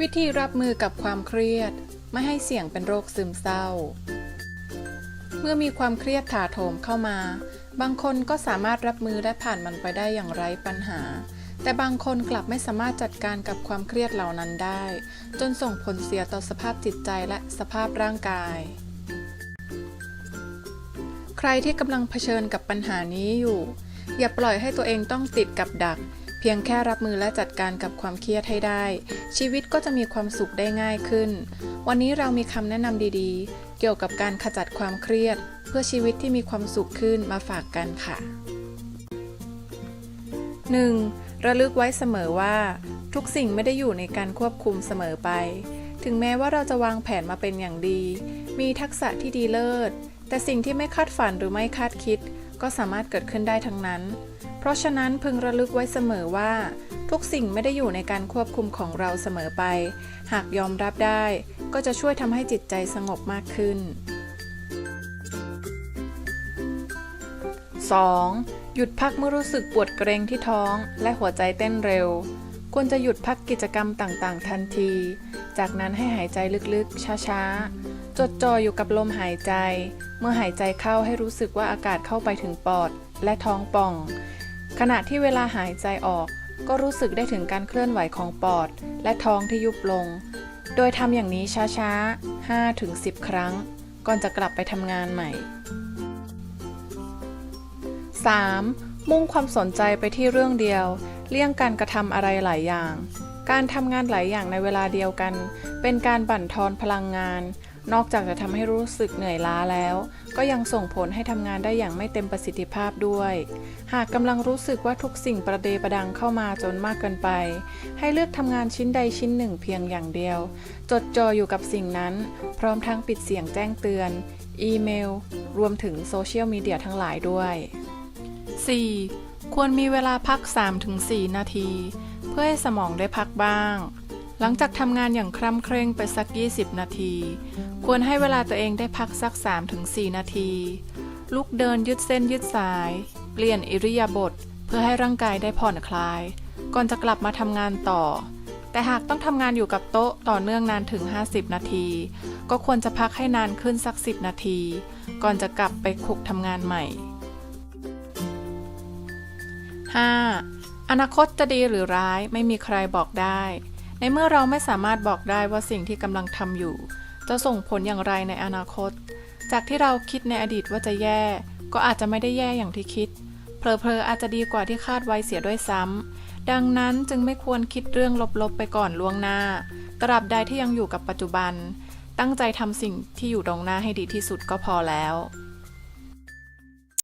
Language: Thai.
วิธีรับมือกับความเครียด ไม่ให้เสี่ยงเป็นโรคซึมเศร้า เมื่อมีความเครียดถาโถมเข้ามา บางคนก็สามารถรับมือและผ่านมันไปได้อย่างไร้ปัญหา แต่บางคนกลับไม่สามารถจัดการกับความเครียดเหล่านั้นได้ จนส่งผลเสียต่อสภาพจิตใจและสภาพร่างกาย ใครที่กำลังเผชิญกับปัญหานี้อยู่ อย่าปล่อยให้ตัวเองต้องติดกับดัก พียงแค่รับมือและจัดการกับความเครียดให้ได้ ชีวิตก็จะมีความสุขได้ง่ายขึ้น วันนี้เรามีคำแนะนำดีๆ เกี่ยวกับการขจัดความเครียด เพื่อชีวิตที่มีความสุขขึ้นมาฝากกันค่ะ 1. ระลึกไว้เสมอว่า ทุกสิ่งไม่ได้อยู่ในการควบคุมเสมอไป ถึงแม้ว่าเราจะวางแผนมาเป็นอย่างดี มีทักษะที่ดีเลิศ แต่สิ่งที่ไม่คาดฝันหรือไม่คาดคิด ก็สามารถเกิดขึ้นได้ทั้งนั้น เพราะฉะนั้นพึงระลึกไว้เสมอว่า ทุกสิ่งไม่ได้อยู่ในการควบคุมของเราเสมอไป หากยอมรับได้ ก็จะช่วยทำให้จิตใจสงบมากขึ้น 2. หยุดพักเมื่อรู้สึกปวดเกรงที่ท้องและหัวใจเต้นเร็ว ควรจะหยุดพักกิจกรรมต่างๆ ทันที จากนั้นให้หายใจลึกๆ ช้าๆ จดจ่ออยู่กับลมหายใจ เมื่อหายใจเข้าให้รู้สึกว่าอากาศเข้าไปถึงปอดและท้องป่อง ขณะที่เวลาหายใจออก ก็รู้สึกได้ถึงการเคลื่อนไหวของปอด และท้องที่ยุบลง โดยทำอย่างนี้ช้าๆ 5-10 ครั้ง ก่อนจะกลับไปทำงานใหม่ 3. มุ่งความสนใจไปที่เรื่องเดียว เลี่ยงการกระทำอะไรหลายอย่าง การทำงานหลายอย่างในเวลาเดียวกัน เป็นการบั่นทอนพลังงาน นอกจากจะทำให้รู้สึกเหนื่อยล้าแล้ว ก็ยังส่งผลให้ทำงานได้อย่างไม่เต็มประสิทธิภาพด้วย หากกำลังรู้สึกว่าทุกสิ่งประเดประดังเข้ามาจนมากเกินไป ให้เลือกทำงานชิ้นใดชิ้นหนึ่งเพียงอย่างเดียว จดจ่ออยู่กับสิ่งนั้น พร้อมทั้งปิดเสียงแจ้งเตือน อีเมล รวมถึงโซเชียลมีเดียทั้งหลายด้วย 4. ควรมีเวลาพัก 3-4 นาที เพื่อให้สมองได้พักบ้าง หลังจากทำงานอย่างคร่ำเคร่งไปสัก 20 นาที ควรให้เวลาตัวเองได้พักสัก 3-4 นาที ลุกเดินยืดเส้นยืดสาย เปลี่ยนอิริยาบถเพื่อให้ร่างกายได้ผ่อนคลาย ก่อนจะกลับมาทำงานต่อ แต่หากต้องทำงานอยู่กับโต๊ะต่อเนื่องนานถึง 50 นาที ก็ควรจะพักให้นานขึ้นสัก 10 นาที ก่อนจะกลับไปคุกทำงานใหม่ 5. อนาคตจะดีหรือร้ายไม่มีใครบอกได้ ในเมื่อเราไม่สามารถบอกได้ว่าสิ่งที่กำลังทำอยู่ จะส่งผลอย่างไรในอนาคต จากที่เราคิดในอดีตว่าจะแย่ ก็อาจจะไม่ได้แย่อย่างที่คิด เพลอๆอาจจะดีกว่าที่คาดไว้เสียด้วยซ้ำดังนั้นจึงไม่ควรคิดเรื่องลบๆไปก่อนล่วงหน้า ตราบใดที่ยังอยู่กับปัจจุบัน ตั้งใจทำสิ่งที่อยู่ตรงหน้าให้ดีที่สุดก็พอแล้ว